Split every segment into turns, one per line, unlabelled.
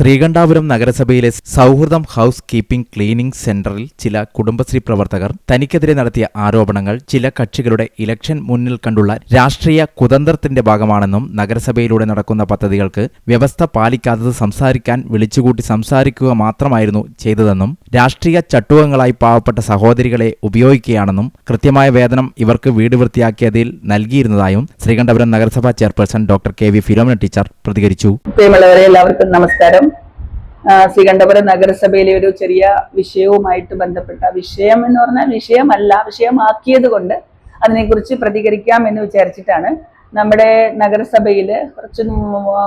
ശ്രീകണ്ഠാപുരം നഗരസഭയിലെ സൗഹൃദം house keeping cleaning സെന്ററിൽ ചില കുടുംബശ്രീ പ്രവർത്തകർ തനിക്കെതിരെ നടത്തിയ ആരോപണങ്ങൾ ചില കക്ഷികളുടെ ഇലക്ഷൻ മുന്നിൽ കണ്ടുള്ള രാഷ്ട്രീയ കുതന്ത്രത്തിന്റെ ഭാഗമാണെന്നും നഗരസഭയിലൂടെ നടക്കുന്ന പദ്ധതികൾക്ക് വ്യവസ്ഥ പാലിക്കാത്തത് സംസാരിക്കാൻ വിളിച്ചുകൂട്ടി സംസാരിക്കുക മാത്രമായിരുന്നു ചെയ്തതെന്നും രാഷ്ട്രീയ ചട്ടുവങ്ങളായി പാവപ്പെട്ട സഹോദരികളെ ഉപയോഗിക്കുകയാണെന്നും കൃത്യമായ വേതനം ഇവർക്ക് വീട് വൃത്തിയാക്കിയതിൽ നൽകിയിരുന്നതായും ശ്രീകണ്ഠപുരം നഗരസഭാ chairperson doctor K V Philomina teacher പ്രതികരിച്ചു.
എല്ലാവർക്കും നമസ്കാരം. ശ്രീകണ്ഠപുരം നഗരസഭയിലെ ഒരു ചെറിയ വിഷയവുമായിട്ട് ബന്ധപ്പെട്ട വിഷയം എന്ന് പറഞ്ഞാൽ വിഷയമല്ല വിഷയമാക്കിയത് കൊണ്ട് അതിനെക്കുറിച്ച് പ്രതികരിക്കാം എന്ന് വിചാരിച്ചിട്ടാണ് നമ്മുടെ നഗരസഭയിൽ കുറച്ച്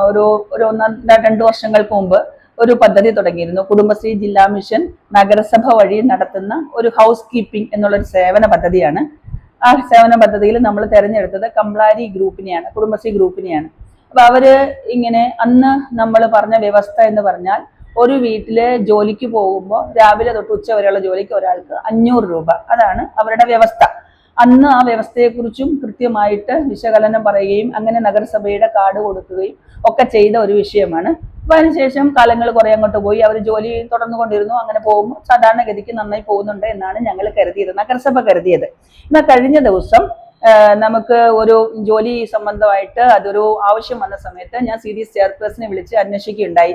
ഒരു ഒരു ഒന്ന രണ്ട് വർഷങ്ങൾക്ക് മുമ്പ് ഒരു പദ്ധതി തുടങ്ങിയിരുന്നു. കുടുംബശ്രീ ജില്ലാ മിഷൻ നഗരസഭ വഴി നടത്തുന്ന ഒരു ഹൗസ് കീപ്പിംഗ് എന്നുള്ളൊരു സേവന പദ്ധതിയാണ്. ആ സേവന പദ്ധതിയിൽ നമ്മൾ തിരഞ്ഞെടുത്തത് കംപ്ലാരി ഗ്രൂപ്പിനെയാണ് കുടുംബശ്രീ ഗ്രൂപ്പിനെയാണ്. അപ്പൊ അവർ ഇങ്ങനെ അന്ന് നമ്മൾ പറഞ്ഞ വ്യവസ്ഥ എന്ന് പറഞ്ഞാൽ ഒരു വീട്ടിലെ ജോലിക്ക് പോകുമ്പോൾ രാവിലെ തൊട്ട് ഉച്ച വരെയുള്ള ജോലിക്ക് ഒരാൾക്ക് അഞ്ഞൂറ് രൂപ. അതാണ് അവരുടെ വ്യവസ്ഥ. അന്ന് ആ വ്യവസ്ഥയെക്കുറിച്ചും കൃത്യമായിട്ട് വിശകലനം പറയുകയും അങ്ങനെ നഗരസഭയുടെ കാർഡ് കൊടുക്കുകയും ഒക്കെ ചെയ്ത ഒരു വിഷയമാണ്. അപ്പൊ അതിനുശേഷം കാലങ്ങൾ കുറെ അങ്ങോട്ട് പോയി. അവർ ജോലി തുടർന്നു കൊണ്ടിരുന്നു അങ്ങനെ പോകുമ്പോൾ സാധാരണഗതിക്ക് നന്നായി പോകുന്നുണ്ട് എന്നാണ് ഞങ്ങൾ കരുതിയത് നഗരസഭ കരുതിയത്. എന്നാൽ കഴിഞ്ഞ ദിവസം നമുക്ക് ഒരു ജോലി സംബന്ധമായിട്ട് അതൊരു ആവശ്യം വന്ന സമയത്ത് ഞാൻ സി ഡി ചെയർപേഴ്സണെ വിളിച്ച് അന്വേഷിക്കുകയുണ്ടായി.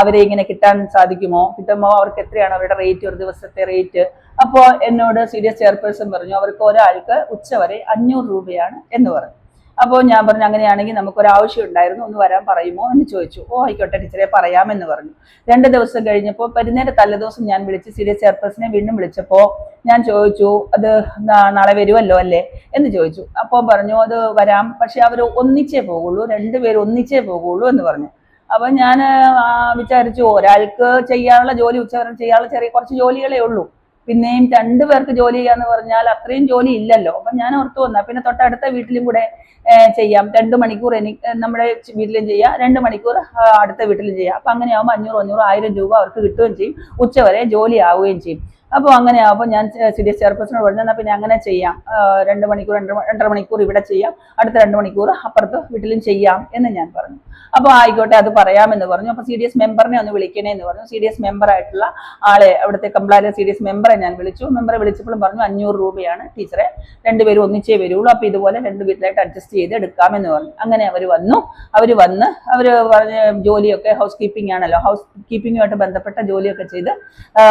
അവരെ ഇങ്ങനെ കിട്ടാൻ സാധിക്കുമോ? കിട്ടുമ്പോൾ അവർക്ക് എത്രയാണ് അവരുടെ റേറ്റ്? ഒരു ദിവസത്തെ റേറ്റ്? അപ്പോൾ എന്നോട് സി ഡി ചെയർപേഴ്സൺ പറഞ്ഞു അവർക്ക് ഒരാൾക്ക് ഉച്ചവരെ അഞ്ഞൂറ് രൂപയാണ് എന്ന് പറഞ്ഞു. അപ്പോൾ ഞാൻ പറഞ്ഞു അങ്ങനെയാണെങ്കിൽ നമുക്കൊരു ആവശ്യം ഉണ്ടായിരുന്നു ഒന്ന് വരാൻ പറയുമോ? എന്ന് ചോദിച്ചു. ഓ ആയിക്കോട്ടെ ടീച്ചറെ പറയാമെന്ന് പറഞ്ഞു. രണ്ട് ദിവസം കഴിഞ്ഞപ്പോൾ പരുന്നേരെ തലേദിവസം ഞാൻ വിളിച്ച് സി ഡി ചെയർപേഴ്സണെ വീണ്ടും വിളിച്ചപ്പോൾ ഞാൻ ചോദിച്ചു അത് നാളെ വരുമല്ലോ അല്ലേ? എന്ന് ചോദിച്ചു. അപ്പോൾ പറഞ്ഞു അത് വരാം പക്ഷെ അവർ ഒന്നിച്ചേ പോകുള്ളൂ രണ്ടുപേരും ഒന്നിച്ചേ പോകുള്ളൂ എന്ന് പറഞ്ഞു. അപ്പൊ ഞാൻ വിചാരിച്ചു ഒരാൾക്ക് ചെയ്യാനുള്ള ജോലി ഉച്ചവരെ ചെയ്യാനുള്ള ചെറിയ കുറച്ച് ജോലികളേ ഉള്ളൂ. പിന്നെയും രണ്ടുപേർക്ക് ജോലി ചെയ്യാന്ന് പറഞ്ഞാൽ അത്രയും ജോലി ഇല്ലല്ലോ. അപ്പൊ ഞാൻ ഓർത്തു വന്ന. പിന്നെ തൊട്ടടുത്ത വീട്ടിലും കൂടെ ചെയ്യാം. രണ്ട് മണിക്കൂർ എനിക്ക് നമ്മുടെ വീട്ടിലും ചെയ്യാം. രണ്ട് മണിക്കൂർ അടുത്ത വീട്ടിലും ചെയ്യാം. അപ്പൊ അങ്ങനെയാകുമ്പോൾ അഞ്ഞൂറ് അഞ്ഞൂറ് ആയിരം രൂപ അവർക്ക് കിട്ടുകയും ചെയ്യും. ഉച്ചവരെ ജോലി ആവുകയും ചെയ്യും. അപ്പോൾ അങ്ങനെ അപ്പോൾ ഞാൻ സി ഡി എസ് ചെയർപേഴ്സണോട് പറഞ്ഞു എന്നാൽ പിന്നെ അങ്ങനെ ചെയ്യാം. രണ്ട് മണിക്കൂർ രണ്ട് രണ്ടര മണിക്കൂർ ഇവിടെ ചെയ്യാം. അടുത്ത രണ്ട് മണിക്കൂർ അപ്പുറത്ത് വീട്ടിലും ചെയ്യാം എന്ന് ഞാൻ പറഞ്ഞു. അപ്പോൾ ആയിക്കോട്ടെ അത് പറയാമെന്ന് പറഞ്ഞു. അപ്പോൾ സി ഡി എസ് മെമ്പറിനെ ഒന്ന് വിളിക്കണേ എന്ന് പറഞ്ഞു. സി ഡി എസ് മെമ്പർ ആയിട്ടുള്ള ആളെ അവിടുത്തെ കംപ്ലാരി സി ഡി എസ് മെമ്പറെ ഞാൻ വിളിച്ചു. മെമ്പറെ വിളിച്ചപ്പോഴും പറഞ്ഞു അഞ്ഞൂറ് രൂപയാണ് ടീച്ചറെ. രണ്ടുപേരും ഒന്നിച്ചേ വരുള്ളൂ. അപ്പോൾ ഇതുപോലെ രണ്ട് വീട്ടിലായിട്ട് അഡ്ജസ്റ്റ് ചെയ്ത് എടുക്കാമെന്ന് പറഞ്ഞു. അങ്ങനെ അവർ വന്നു. അവർ വന്ന് അവർ പറഞ്ഞ ജോലിയൊക്കെ ഹൗസ് കീപ്പിംഗ് ആണല്ലോ. ഹൗസ് കീപ്പിങ്ങുമായിട്ട് ബന്ധപ്പെട്ട ജോലിയൊക്കെ ചെയ്ത്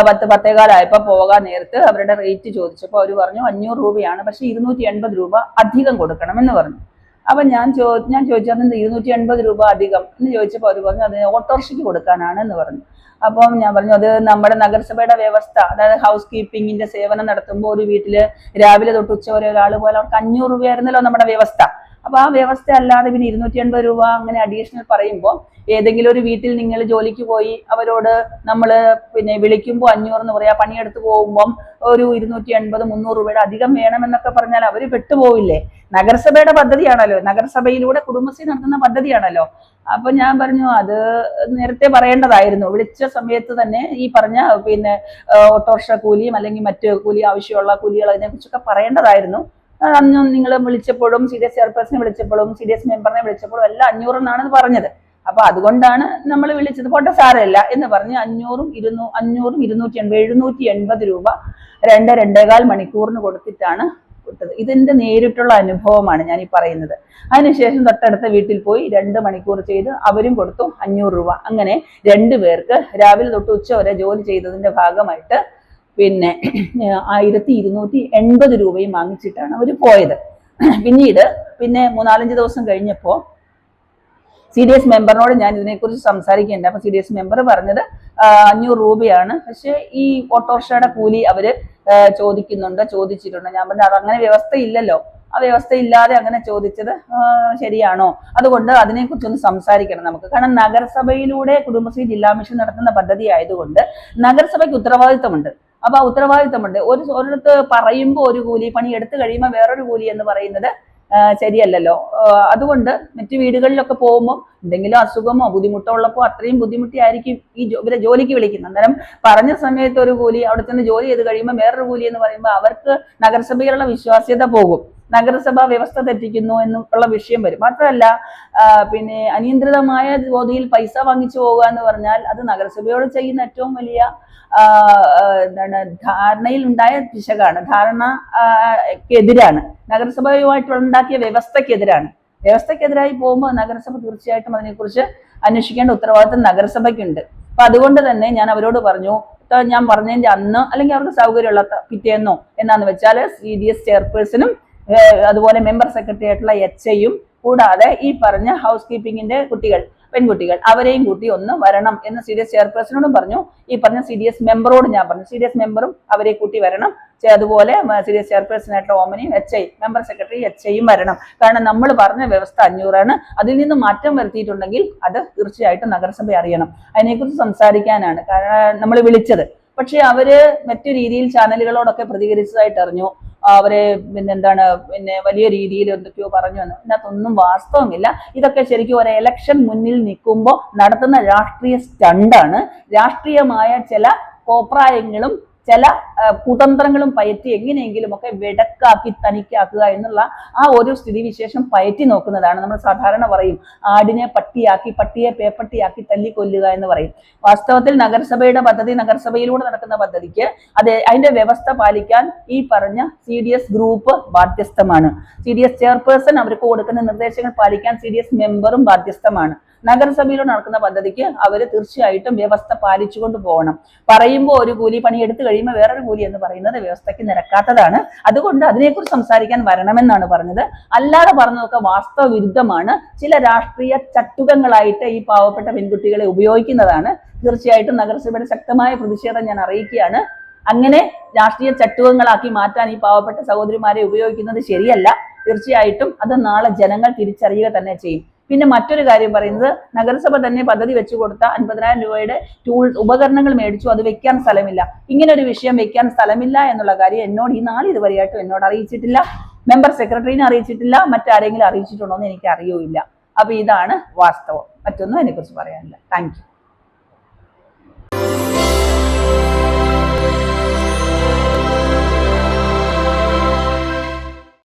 പത്ത് പത്തേകാലായപ്പോൾ പോകാൻ നേരത്ത് അവരുടെ റേറ്റ് ചോദിച്ചപ്പോൾ അവർ പറഞ്ഞു അഞ്ഞൂറ് രൂപയാണ് പക്ഷേ ഇരുന്നൂറ്റി എൺപത് രൂപ അധികം കൊടുക്കണം എന്ന് പറഞ്ഞു. അപ്പൊ ഞാൻ ചോ ഞാൻ ചോദിച്ചു അതെന്ത് ഇരുന്നൂറ്റി എൺപത് രൂപ അധികം എന്ന് ചോദിച്ചപ്പോൾ അവർ പറഞ്ഞു അത് ഓട്ടോറിക്ഷയ്ക്ക് കൊടുക്കാനാണ് എന്ന് പറഞ്ഞു. അപ്പം ഞാൻ പറഞ്ഞു അത് നമ്മുടെ നഗരസഭയുടെ വ്യവസ്ഥ അതായത് ഹൗസ് കീപ്പിങ്ങിന്റെ സേവനം നടത്തുമ്പോൾ ഒരു വീട്ടിൽ രാവിലെ തൊട്ട് ഉച്ച വരെ ഒരാൾ പോലെ അവർക്ക് അഞ്ഞൂറ് രൂപയായിരുന്നല്ലോ നമ്മുടെ വ്യവസ്ഥ. അപ്പൊ ആ വ്യവസ്ഥ അല്ലാതെ പിന്നെ ഇരുന്നൂറ്റി എൺപത് രൂപ അങ്ങനെ അഡീഷണൽ പറയുമ്പോൾ ഏതെങ്കിലും ഒരു വീട്ടിൽ നിങ്ങൾ ജോലിക്ക് പോയി അവരോട് നമ്മൾ പിന്നെ വിളിക്കുമ്പോൾ അഞ്ഞൂറ് എന്ന് പറയാ പണിയെടുത്ത് പോകുമ്പോൾ ഒരു ഇരുന്നൂറ്റി എൺപത് മുന്നൂറ് രൂപയുടെ അധികം വേണമെന്നൊക്കെ പറഞ്ഞാൽ അവർ പെട്ടുപോവില്ലേ? നഗരസഭയുടെ പദ്ധതിയാണല്ലോ നഗരസഭയിലൂടെ കുടുംബശ്രീ നടത്തുന്ന പദ്ധതിയാണല്ലോ. അപ്പൊ ഞാൻ പറഞ്ഞു അത് നേരത്തെ പറയേണ്ടതായിരുന്നു. വിളിച്ച സമയത്ത് തന്നെ ഈ പറഞ്ഞ പിന്നെ ഓട്ടോറിക്ഷ കൂലിയും അല്ലെങ്കിൽ മറ്റ് കൂലി ആവശ്യമുള്ള കൂലികൾ അതിനെക്കുറിച്ചൊക്കെ പറയേണ്ടതായിരുന്നു. അന്ന് നിങ്ങൾ വിളിച്ചപ്പോഴും സി ഡി എസ് ചെയർപേഴ്സണെ വിളിച്ചപ്പോഴും സി ഡി എസ് മെമ്പറിനെ വിളിച്ചപ്പോഴും എല്ലാം അഞ്ഞൂറ് എന്നാണ് പറഞ്ഞത്. അപ്പൊ അതുകൊണ്ടാണ് നമ്മൾ വിളിച്ചത്. പോട്ടെ സാരമില്ല എന്ന് പറഞ്ഞ് അഞ്ഞൂറും ഇരുന്നൂ അഞ്ഞൂറും ഇരുന്നൂറ്റി എൺപത് എഴുന്നൂറ്റി എൺപത് രൂപ രണ്ട് രണ്ടേകാൽ മണിക്കൂറിന് കൊടുത്തിട്ടാണ് കൊടുത്തത്. ഇതിന്റെ നേരിട്ടുള്ള അനുഭവമാണ് ഞാൻ ഈ പറയുന്നത്. അതിനുശേഷം തൊട്ടടുത്ത വീട്ടിൽ പോയി രണ്ട് മണിക്കൂർ ചെയ്ത് അവരും കൊടുത്തു അഞ്ഞൂറ് രൂപ. അങ്ങനെ രണ്ടു പേർക്ക് രാവിലെ തൊട്ട് ഉച്ച വരെ ജോലി ചെയ്തതിന്റെ ഭാഗമായിട്ട് പിന്നെ ആയിരത്തി ഇരുന്നൂറ്റി എൺപത് രൂപയും വാങ്ങിച്ചിട്ടാണ് അവർ പോയത്. പിന്നീട് പിന്നെ മൂന്നാലഞ്ച് ദിവസം കഴിഞ്ഞപ്പോൾ സി ഡി എസ് മെമ്പറിനോട് ഞാൻ ഇതിനെക്കുറിച്ച് സംസാരിക്കേണ്ട. അപ്പൊ സി ഡി എസ് മെമ്പർ പറഞ്ഞത് അഞ്ഞൂറ് രൂപയാണ്. പക്ഷെ ഈ ഓട്ടോറിക്ഷയുടെ കൂലി അവർ ചോദിക്കുന്നുണ്ട് ചോദിച്ചിട്ടുണ്ട്. ഞാൻ പറഞ്ഞു അത് അങ്ങനെ വ്യവസ്ഥ ഇല്ലല്ലോ ആ വ്യവസ്ഥ ഇല്ലാതെ അങ്ങനെ ചോദിച്ചത് ശരിയാണോ? അതുകൊണ്ട് അതിനെക്കുറിച്ചൊന്ന് സംസാരിക്കണം നമുക്ക്. കാരണം നഗരസഭയിലൂടെ കുടുംബശ്രീ ജില്ലാ മിഷൻ നടത്തുന്ന പദ്ധതി ആയതുകൊണ്ട് നഗരസഭയ്ക്ക് ഉത്തരവാദിത്തമുണ്ട് അപ്പൊ ആ ഉത്തരവാദിത്തമുണ്ട് ഒരു ഒരിടത്ത് പറയുമ്പോൾ ഒരു കൂലി പണി എടുത്തു കഴിയുമ്പോൾ വേറൊരു കൂലി എന്ന് പറയുന്നത് ശരിയല്ലല്ലോ. അതുകൊണ്ട് മറ്റു വീടുകളിലൊക്കെ പോകുമ്പോൾ എന്തെങ്കിലും അസുഖമോ ബുദ്ധിമുട്ടോ ഉള്ളപ്പോൾ അത്രയും ബുദ്ധിമുട്ടിയായിരിക്കും ഈ ഇവരെ ജോലിക്ക് വിളിക്കുന്നത്. അന്നേരം പറഞ്ഞ സമയത്ത് ഒരു കൂലി അവിടെ ചെന്ന് ജോലി ചെയ്ത് കഴിയുമ്പോൾ വേറൊരു കൂലി എന്ന് പറയുമ്പോൾ അവർക്ക് നഗരസഭയിലുള്ള വിശ്വാസ്യത പോകും. നഗരസഭ വ്യവസ്ഥ തെറ്റിക്കുന്നു എന്നുള്ള വിഷയം വരും. മാത്രമല്ല പിന്നെ അനിയന്ത്രിതമായ തോതിൽ പൈസ വാങ്ങിച്ചു പോകുക എന്ന് പറഞ്ഞാൽ അത് നഗരസഭയോട് ചെയ്യുന്ന ഏറ്റവും വലിയ എന്താണ് ധാരണയിൽ ഉണ്ടായ പിശകാണ്. ധാരണ ആ, എതിരാണ്. നഗരസഭയുമായിട്ട് ഉണ്ടാക്കിയ വ്യവസ്ഥക്കെതിരാണ്. വ്യവസ്ഥക്കെതിരായി പോകുമ്പോൾ നഗരസഭ തീർച്ചയായിട്ടും അതിനെക്കുറിച്ച് അന്വേഷിക്കേണ്ട ഉത്തരവാദിത്തം നഗരസഭയ്ക്കുണ്ട്. അപ്പൊ അതുകൊണ്ട് തന്നെ ഞാൻ അവരോട് പറഞ്ഞു ഞാൻ പറഞ്ഞതിന്റെ അന്ന് അല്ലെങ്കിൽ അവർക്ക് സൗകര്യമുള്ള പിറ്റേന്നോ? എന്നാന്ന് വെച്ചാൽ സി ഡി എസ് ചെയർപേഴ്സണും അതുപോലെ മെമ്പർ സെക്രട്ടറി ആയിട്ടുള്ള എച്ച് ഐയും കൂടാതെ ഈ പറഞ്ഞ ഹൗസ് കീപ്പിങ്ങിന്റെ കുട്ടികൾ പെൺകുട്ടികൾ അവരെയും കൂട്ടി ഒന്ന് വരണം എന്ന് സി ഡി എസ് ചെയർപേഴ്സണോടും പറഞ്ഞു. ഈ പറഞ്ഞ സി ഡി എസ് മെമ്പറോട് ഞാൻ പറഞ്ഞു. സി ഡി എസ് മെമ്പറും അവരെ കൂട്ടി വരണം. അതുപോലെ സി ഡി എസ് ചെയർപേഴ്സൺ ആയിട്ടുള്ള ഓമനയും H I member secretary H ഐയും വരണം. കാരണം നമ്മൾ പറഞ്ഞ വ്യവസ്ഥ അഞ്ഞൂറാണ്. അതിൽ നിന്ന് മാറ്റം വരുത്തിയിട്ടുണ്ടെങ്കിൽ അത് തീർച്ചയായിട്ടും നഗരസഭ അറിയണം. അതിനെക്കുറിച്ച് സംസാരിക്കാനാണ്. കാരണം നമ്മൾ വിളിച്ചത്. പക്ഷെ അവർ മറ്റു രീതിയിൽ ചാനലുകളോടൊക്കെ പ്രതികരിച്ചതായിട്ട് അറിഞ്ഞു. അവരെ പിന്നെ എന്താണ് പിന്നെ വലിയ രീതിയിൽ എന്തൊക്കെയോ പറഞ്ഞു എന്ന് ഇതിനകത്തൊന്നും വാസ്തവമില്ല. ഇതൊക്കെ ശരിക്കും ഒരു എലക്ഷൻ മുന്നിൽ നിൽക്കുമ്പോൾ നടത്തുന്ന രാഷ്ട്രീയ സ്റ്റണ്ടാണ്. രാഷ്ട്രീയമായ ചില കോപ്രായങ്ങളും ചില കുതന്ത്രങ്ങളും പയറ്റി എങ്ങനെയെങ്കിലും ഒക്കെ വെടക്കാക്കി തനിക്കാക്കുക എന്നുള്ള ആ ഒരു സ്ഥിതിവിശേഷം പയറ്റി നോക്കുന്നതാണ്. നമ്മൾ സാധാരണ പറയും ആടിനെ പട്ടിയാക്കി പട്ടിയെ പേപ്പട്ടിയാക്കി തല്ലിക്കൊല്ലുക എന്ന് പറയും. വാസ്തവത്തിൽ നഗരസഭയുടെ പദ്ധതി നഗരസഭയിലൂടെ നടക്കുന്ന പദ്ധതിക്ക് അത് അതിന്റെ വ്യവസ്ഥ പാലിക്കാൻ ഈ പറഞ്ഞ സി ഡി എസ് ഗ്രൂപ്പ് ബാധ്യസ്ഥമാണ്. സി ഡി എസ് ചെയർപേഴ്സൺ അവർക്ക് കൊടുക്കുന്ന നിർദ്ദേശങ്ങൾ പാലിക്കാൻ സി ഡി എസ് മെമ്പറും ബാധ്യസ്ഥമാണ്. നഗരസഭയിലൂടെ നടക്കുന്ന പദ്ധതിക്ക് അവർ തീർച്ചയായിട്ടും വ്യവസ്ഥ പാലിച്ചുകൊണ്ട് പോകണം. പറയുമ്പോൾ ഒരു കൂലി പണി എടുത്തു കഴിയുമ്പോൾ വേറൊരു കൂലി എന്ന് പറയുന്നത് വ്യവസ്ഥയ്ക്ക് നിരക്കാത്തതാണ്. അതുകൊണ്ട് അതിനെക്കുറിച്ച് സംസാരിക്കാൻ വരണമെന്നാണ് പറഞ്ഞത്. അല്ലാതെ പറഞ്ഞതൊക്കെ വാസ്തവ വിരുദ്ധമാണ് ചില രാഷ്ട്രീയ ചട്ടുകങ്ങളായിട്ട് ഈ പാവപ്പെട്ട പെൺകുട്ടികളെ ഉപയോഗിക്കുന്നതാണ്. തീർച്ചയായിട്ടും നഗരസഭയുടെ ശക്തമായ പ്രതിഷേധം ഞാൻ അറിയിക്കുകയാണ്. അങ്ങനെ രാഷ്ട്രീയ ചട്ടുകങ്ങളാക്കി മാറ്റാൻ ഈ പാവപ്പെട്ട സഹോദരിമാരെ ഉപയോഗിക്കുന്നത് ശരിയല്ല. തീർച്ചയായിട്ടും അത് നാളെ ജനങ്ങൾ തിരിച്ചറിയുക തന്നെ ചെയ്യും. പിന്നെ മറ്റൊരു കാര്യം പറയുന്നത് നഗരസഭ തന്നെ പദ്ധതി വെച്ചു കൊടുത്ത അൻപതിനായിരം രൂപയുടെ ടൂൾസ് ഉപകരണങ്ങൾ മേടിച്ചു. അത് വെക്കാൻ സ്ഥലമില്ല. ഇങ്ങനെ ഒരു വിഷയം വെക്കാൻ സ്ഥലമില്ല എന്നുള്ള കാര്യം എന്നോട് ഈ നാളെ ഇതുവരെയായിട്ടും എന്നോട് അറിയിച്ചിട്ടില്ല. മെമ്പർ സെക്രട്ടറിനെ അറിയിച്ചിട്ടില്ല. മറ്റാരെങ്കിലും അറിയിച്ചിട്ടുണ്ടോ എന്ന് എനിക്ക് അറിയൂല അപ്പൊ ഇതാണ് വാസ്തവം. മറ്റൊന്നും അതിനെക്കുറിച്ച് പറയാനില്ല. താങ്ക്